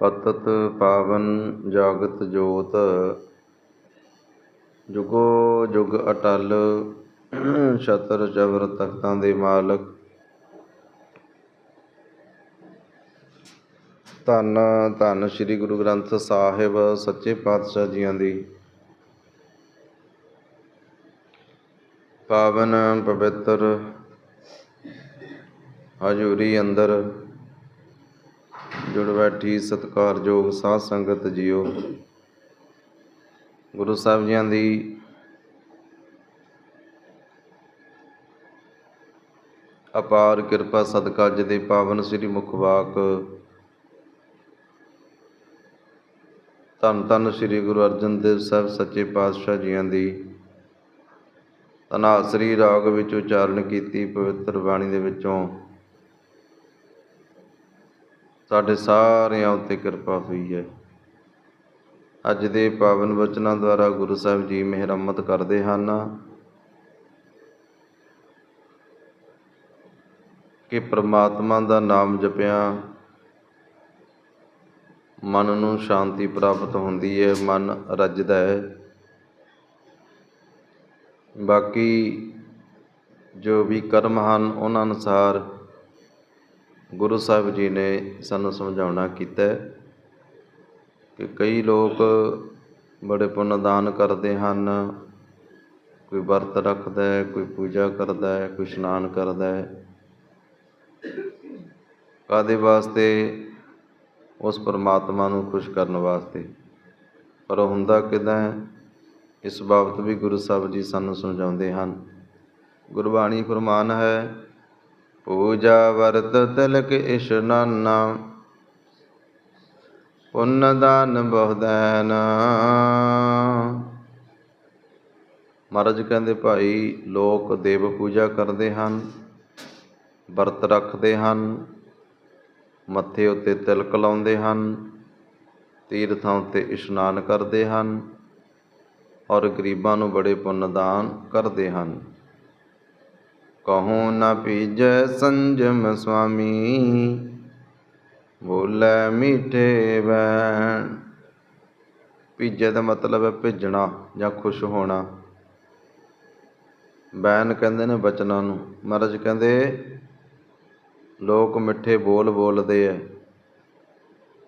ਪਤਤ ਪਾਵਨ ਜਾਗਤ ਜੋਤ। ਜੁਗੋ ਜੁਗ ਅਟਲ ਛਤਰ ਚਵਰ ਤਖਤਾਂ ਦੇ ਮਾਲਕ। ਧੰਨ ਧੰਨ ਸ੍ਰੀ ਗੁਰੂ ਗ੍ਰੰਥ ਸਾਹਿਬ, ਸੱਚੇ ਪਾਤਸ਼ਾਹ ਜੀਆਂ ਦੀ। ਪਾਵਨ ਪਵਿੱਤਰ ਹਜ਼ੂਰੀ ਅੰਦਰ ਜੁੜ ਬੈਠੀ ਸਤਿਕਾਰਯੋਗ ਸਾਧ ਸੰਗਤ ਜੀਓ। ਗੁਰੂ ਸਾਹਿਬ ਜੀਆਂ ਦੀ ਅਪਾਰ ਕਿਰਪਾ ਸਦਕਾ ਅੱਜ ਦੇ ਪਾਵਨ ਸ੍ਰੀ ਮੁਖਵਾਕ ਧੰਨ ਧੰਨ ਸ੍ਰੀ ਗੁਰੂ ਅਰਜਨ ਦੇਵ ਸਾਹਿਬ ਸੱਚੇ ਪਾਤਸ਼ਾਹ ਜੀਆਂ ਦੀ। ਤਨਾਸਰੀ ਰਾਗ ਵਿੱਚ ਉਚਾਰਨ ਕੀਤੀ ਪਵਿੱਤਰ ਬਾਣੀ ਦੇ ਵਿੱਚੋਂ ਸਾਡੇ ਸਾਰਿਆਂ ਉੱਤੇ ਕਿਰਪਾ ਹੋਈ ਹੈ। ਅੱਜ ਦੇ ਪਾਵਨ ਵਚਨਾਂ ਦੁਆਰਾ ਗੁਰੂ ਸਾਹਿਬ ਜੀ ਮਿਹਰਮਤ ਕਰਦੇ ਹਨ ਕਿ ਪ੍ਰਮਾਤਮਾ ਦਾ ਨਾਮ ਜਪਿਆ, ਮਨ ਨੂੰ ਸ਼ਾਂਤੀ ਪ੍ਰਾਪਤ ਹੁੰਦੀ ਹੈ, ਮਨ ਰੱਜਦਾ ਹੈ। ਬਾਕੀ ਜੋ ਵੀ ਕਰਮ ਹਨ, ਉਹਨਾਂ ਅਨੁਸਾਰ ਗੁਰੂ ਸਾਹਿਬ ਜੀ ਨੇ ਸਾਨੂੰ ਸਮਝਾਉਣਾ ਕੀਤਾ ਕਿ ਕਈ ਲੋਕ ਬੜੇ ਪੁੰਨ ਦਾਨ ਕਰਦੇ ਹਨ, ਕੋਈ ਵਰਤ ਰੱਖਦਾ ਹੈ, ਕੋਈ ਪੂਜਾ ਕਰਦਾ ਹੈ, ਕੋਈ ਇਸ਼ਨਾਨ ਕਰਦਾ ਹੈ। ਕਾਦੇ ਵਾਸਤੇ? ਉਸ ਪਰਮਾਤਮਾ ਨੂੰ ਖੁਸ਼ ਕਰਨ ਵਾਸਤੇ। ਪਰ ਹੁੰਦਾ ਕਿਦਾਂ ਇਸ ਬਾਬਤ ਵੀ ਗੁਰੂ ਸਾਹਿਬ ਜੀ ਸਾਨੂੰ ਸਮਝਾਉਂਦੇ ਹਨ। ਗੁਰਬਾਣੀ ਫਰਮਾਨ ਹੈ ਪੂਜਾ ਵਰਤ ਤਿਲਕ ਇਸ਼ਨਾਨਾ ਪੁੰਨ ਦਾਨ ਬਹੁਦੈਨ ਮਹਾਰਾਜ ਕਹਿੰਦੇ, ਭਾਈ, ਲੋਕ ਦੇਵ ਪੂਜਾ ਕਰਦੇ ਹਨ, ਵਰਤ ਰੱਖਦੇ ਹਨ, ਮੱਥੇ ਉੱਤੇ ਤਿਲਕ ਲਾਉਂਦੇ ਹਨ, ਤੀਰਥਾਂ ਉੱਤੇ ਇਸ਼ਨਾਨ ਕਰਦੇ ਹਨ ਔਰ ਗਰੀਬਾਂ ਨੂੰ ਬੜੇ ਪੁੰਨ ਦਾਨ ਕਰਦੇ ਹਨ। ਕਹੂੰ ਨਾ ਪੀਜੈ ਸੰਜਮ ਸੁਆਮੀ, ਬੋਲੇ ਮੀਠੇ ਬੈਣ ਪੀਜੇ ਦਾ ਮਤਲਬ ਹੈ ਭਿੱਜਣਾ ਜਾਂ ਖੁਸ਼ ਹੋਣਾ। ਬੈਨ ਕਹਿੰਦੇ ਨੇ ਬਚਨਾਂ ਨੂੰ। ਮਹਾਰਾਜ ਕਹਿੰਦੇ, ਲੋਕ ਮਿੱਠੇ ਬੋਲ ਬੋਲਦੇ ਐ।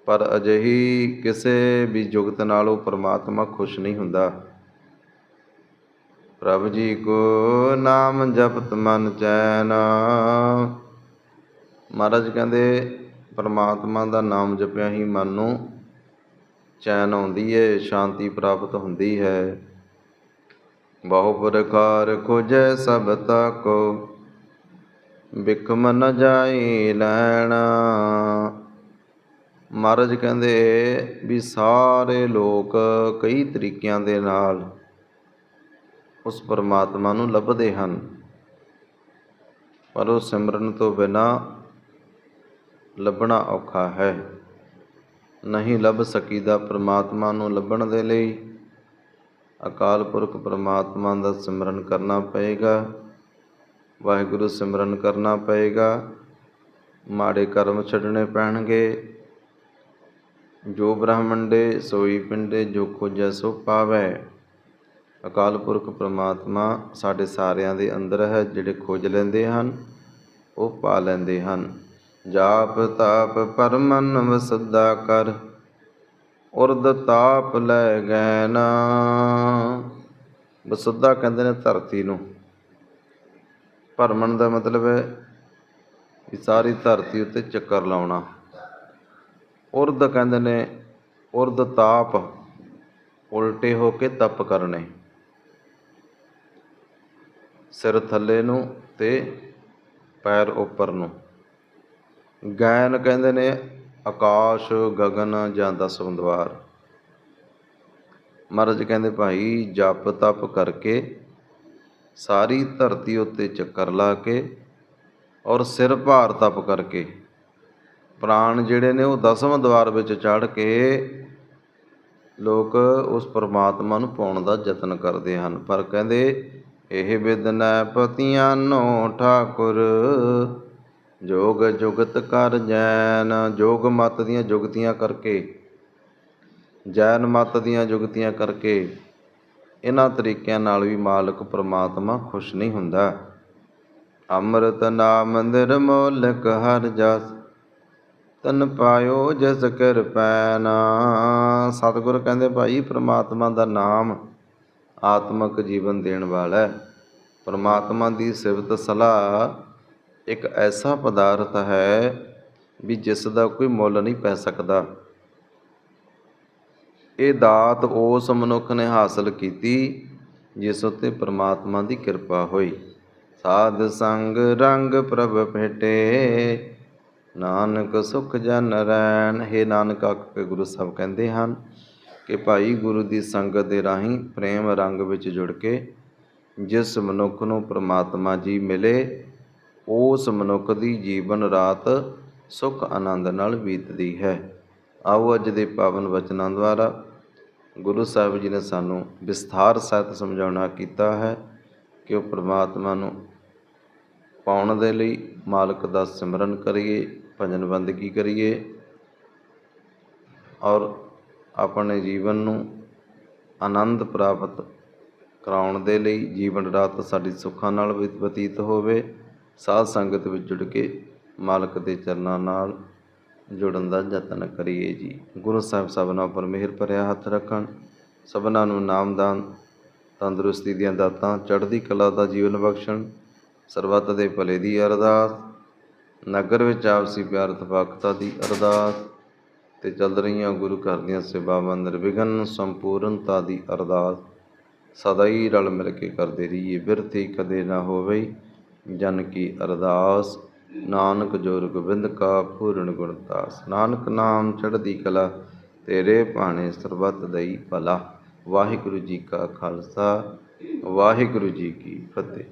ਪਰ ਅਜਿਹੀ ਕਿਸੇ ਵੀ ਜੁਗਤ ਨਾਲ ਉਹ ਪਰਮਾਤਮਾ ਖੁਸ਼ ਨਹੀਂ ਹੁੰਦਾ। ਪ੍ਰਭ ਜੀ ਕੋ ਨਾਮ ਜਪਤ ਮਨ ਚੈਨ। ਮਹਾਰਾਜ ਕਹਿੰਦੇ, ਪਰਮਾਤਮਾ ਦਾ ਨਾਮ ਜਪਿਆ ਹੀ ਮਨ ਨੂੰ ਚੈਨ ਆਉਂਦੀ ਹੈ ਸ਼ਾਂਤੀ ਪ੍ਰਾਪਤ ਹੁੰਦੀ ਹੈ। ਬਹੁ ਪ੍ਰਕਾਰ ਖੋਜੈ ਸਭ ਤਾਕੋ ਬਿਕਮ ਨ ਜਾਈ ਲੈਣਾ। ਮਹਾਰਾਜ ਕਹਿੰਦੇ ਵੀ ਸਾਰੇ ਲੋਕ ਕਈ ਤਰੀਕਿਆਂ ਦੇ ਨਾਲ ਉਸ ਪਰਮਾਤਮਾ ਨੂੰ ਲੱਭਦੇ ਹਨ। ਪਰ ਉਹ ਸਿਮਰਨ ਤੋਂ ਬਿਨਾ ਲੱਭਣਾ ਔਖਾ ਹੈ। ਨਹੀਂ ਲੱਭ ਸਕੀਦਾ ਪਰਮਾਤਮਾ ਨੂੰ ਲੱਭਣ ਦੇ ਲਈ। ਅਕਾਲ ਪੁਰਖ ਪਰਮਾਤਮਾ ਦਾ ਸਿਮਰਨ ਕਰਨਾ ਪਏਗਾ। ਵਾਹਿਗੁਰੂ ਸਿਮਰਨ ਕਰਨਾ ਪਏਗਾ। ਮਾੜੇ ਕਰਮ ਛੱਡਣੇ ਪੈਣਗੇ। ਜੋ ਬ੍ਰਹਮੰਡੇ ਸੋਈ ਪਿੰਡੇ ਜੋ ਖੋਜੈ ਸੋ ਪਾਵੈ। ਅਕਾਲ ਪੁਰਖ ਪ੍ਰਮਾਤਮਾ ਸਾਡੇ ਸਾਰਿਆਂ ਦੇ ਅੰਦਰ ਹੈ, ਜਿਹੜੇ ਖੋਜ ਲੈਂਦੇ ਹਨ, ਉਹ ਪਾ ਲੈਂਦੇ ਹਨ। ਜਾਪ ਤਾਪ ਪਰਮਨ ਵਸਦਾ ਕਰ, ਉਰਦ ਤਾਪ ਲੈ ਗਏ ਨਾ ਵਸੁੱਧਾ ਕਹਿੰਦੇ ਨੇ ਧਰਤੀ ਨੂੰ। ਭਰਮਣ ਦਾ ਮਤਲਬ ਹੈ ਕਿ ਸਾਰੀ ਧਰਤੀ ਉੱਤੇ ਚੱਕਰ ਲਾਉਣਾ। ਉਰਦ ਕਹਿੰਦੇ ਨੇ, ਉਰਦ ਤਾਪ ਉਲਟੇ ਹੋ ਕੇ ਤਪ ਕਰਨੇ। ਸਿਰ ਥੱਲੇ ਨੂੰ ਤੇ ਪੈਰ ਉੱਪਰ ਨੂੰ। ਗੈਨ ਕਹਿੰਦੇ ਨੇ, ਆਕਾਸ਼, ਗਗਨ ਜਾਂ ਦਸਵੰਦਵਾਰ ਮਹਾਰਾਜ ਕਹਿੰਦੇ, ਭਾਈ, ਜਪ ਤਪ ਕਰਕੇ ਸਾਰੀ ਧਰਤੀ ਉੱਤੇ ਚੱਕਰ ਲਾ ਕੇ ਔਰ ਸਿਰ ਭਾਰ ਤਪ ਕਰਕੇ, ਪ੍ਰਾਣ ਜਿਹੜੇ ਨੇ ਉਹ ਦਸਵਾਂ ਦਵਾਰ ਵਿੱਚ ਚੜ ਕੇ ਲੋਕ ਉਸ ਪਰਮਾਤਮਾ ਨੂੰ ਪਾਉਣ ਦਾ ਯਤਨ ਕਰਦੇ ਹਨ। ਪਰ ਕਹਿੰਦੇ ਇਹ ਵਿਦਨੈ ਪਤੀਆਂ ਨੋ ਠਾਕੁਰ। ਜੋਗ ਜੁਗਤ ਕਰ ਜੈਨ। ਜੋਗ ਮਤ ਦੀਆਂ ਜੁਗਤੀਆਂ ਕਰਕੇ, ਜੈਨ ਮਤ ਦੀਆਂ ਜੁਗਤੀਆਂ ਕਰਕੇ ਇਹਨਾਂ ਤਰੀਕਿਆਂ ਨਾਲ ਵੀ ਮਾਲਕ ਪ੍ਰਮਾਤਮਾ ਖੁਸ਼ ਨਹੀਂ ਹੁੰਦਾ। ਅੰਮ੍ਰਿਤ ਨਾਮ ਨਿਰਮੋਲਕ ਹਰ ਜਸ, ਤਨ ਪਾਇਓ ਜਸ ਕਿਰਪੈਨਾ ਸਤਿਗੁਰ ਕਹਿੰਦੇ ਭਾਈ, ਪ੍ਰਮਾਤਮਾ ਦਾ ਨਾਮ ਆਤਮਿਕ ਜੀਵਨ ਦੇਣ ਵਾਲਾ ਹੈ। ਪ੍ਰਮਾਤਮਾ ਦੀ ਸਿਫਤ ਸਲਾਹ ਇੱਕ ਐਸਾ ਪਦਾਰਥ ਹੈ ਵੀ ਜਿਸ ਦਾ ਕੋਈ ਮੁੱਲ ਨਹੀਂ ਪੈ ਸਕਦਾ। ਇਹ ਦਾਤ ਉਸ ਮਨੁੱਖ ਨੇ ਹਾਸਲ ਕੀਤੀ ਜਿਸ ਉਤੇ ਪਰਮਾਤਮਾ ਦੀ ਕਿਰਪਾ ਹੋਈ। ਸਾਧ ਸੰਗ ਰੰਗ ਪ੍ਰਭ ਭੇਟੇ, ਨਾਨਕ ਸੁਖ ਜਨ ਰੈਣ। ਹੈ ਨਾਨਕ ਆਖ ਕੇ ਗੁਰੂ ਸਾਹਿਬ ਕਹਿੰਦੇ ਹਨ ਕਿ ਭਾਈ ਗੁਰੂ ਦੀ ਸੰਗਤ ਦੇ ਰਾਹੀਂ ਪ੍ਰੇਮ ਰੰਗ ਵਿੱਚ ਜੁੜ ਕੇ ਜਿਸ ਮਨੁੱਖ ਨੂੰ ਪ੍ਰਮਾਤਮਾ ਜੀ ਮਿਲੇ, ਉਸ ਮਨੁੱਖ ਦੀ ਜੀਵਨ ਰਾਤ ਸੁਖ ਆਨੰਦ ਨਾਲ ਬੀਤਦੀ ਹੈ। ਆਓ ਅੱਜ ਦੇ ਪਾਵਨ ਵਚਨਾਂ ਦੁਆਰਾ ਗੁਰੂ ਸਾਹਿਬ ਜੀ ਨੇ ਸਾਨੂੰ ਵਿਸਥਾਰ ਸਹਿਤ ਸਮਝਾਉਣਾ ਕੀਤਾ ਹੈ ਕਿ ਉਹ ਪ੍ਰਮਾਤਮਾ ਨੂੰ ਪਾਉਣ ਦੇ ਲਈ ਮਾਲਕ ਦਾ ਸਿਮਰਨ ਕਰੀਏ, ਭਜਨ ਬੰਦਗੀ ਕਰੀਏ ਔਰ ਆਪਣੇ ਜੀਵਨ ਨੂੰ ਆਨੰਦ ਪ੍ਰਾਪਤ ਕਰਾਉਣ ਦੇ ਲਈ ਜੀਵਨ ਰਾਤ ਸਾਡੀ ਸੁੱਖਾਂ ਨਾਲ ਬਤ- ਬਤੀਤ ਹੋਵੇ, ਸਾਧ ਸੰਗਤ ਵਿੱਚ ਜੁੜ ਕੇ ਮਾਲਕ ਦੇ ਚਰਨਾਂ ਨਾਲ ਜੁੜਨ ਦਾ ਯਤਨ ਕਰੀਏ ਜੀ। ਗੁਰੂ ਸਾਹਿਬ ਸਭਨਾਂ ਪਰ ਮਿਹਰ ਭਰਿਆ ਹੱਥ ਰੱਖਣ, ਸਭਨਾਂ ਨੂੰ ਨਾਮਦਾਨ ਤੰਦਰੁਸਤੀ ਦੀਆਂ ਦਾਤਾਂ, ਚੜ੍ਹਦੀ ਕਲਾ ਦਾ ਜੀਵਨ ਬਖਸ਼ਣ, ਸਰਬੱਤ ਦੇ ਭਲੇ ਦੀ ਅਰਦਾਸ, ਨਗਰ ਵਿੱਚ ਆਪਸੀ ਪਿਆਰ ਤਫਾਕਤਾ ਦੀ ਅਰਦਾਸ ਤੇ ਚੱਲ ਰਹੀਆਂ ਗੁਰੂ ਘਰ ਦੀਆਂ ਸੇਵਾਵਾਂ ਨਿਰਵਿਘਨ ਸੰਪੂਰਨਤਾ ਦੀ ਅਰਦਾਸ ਸਦਾ ਹੀ ਰਲ ਮਿਲ ਕੇ ਕਰਦੇ ਰਹੀਏ। ਬਿਰਥੀ ਕਦੇ ਨਾ ਹੋਵੇ ਜਨ ਕੀ ਅਰਦਾਸ। ਨਾਨਕ ਜੋਰ ਗੋਬਿੰਦ ਕਾ ਪੂਰਨ ਗੁਣਦਾਸ ਨਾਨਕ ਨਾਮ ਚੜ੍ਹਦੀ ਕਲਾ, ਤੇਰੇ ਭਾਣੇ ਸਰਬੱਤ ਦਈ ਭਲਾ। ਵਾਹਿਗੁਰੂ ਜੀ ਕਾ ਖਾਲਸਾ, ਵਾਹਿਗੁਰੂ ਜੀ ਕੀ ਫਤਿਹ।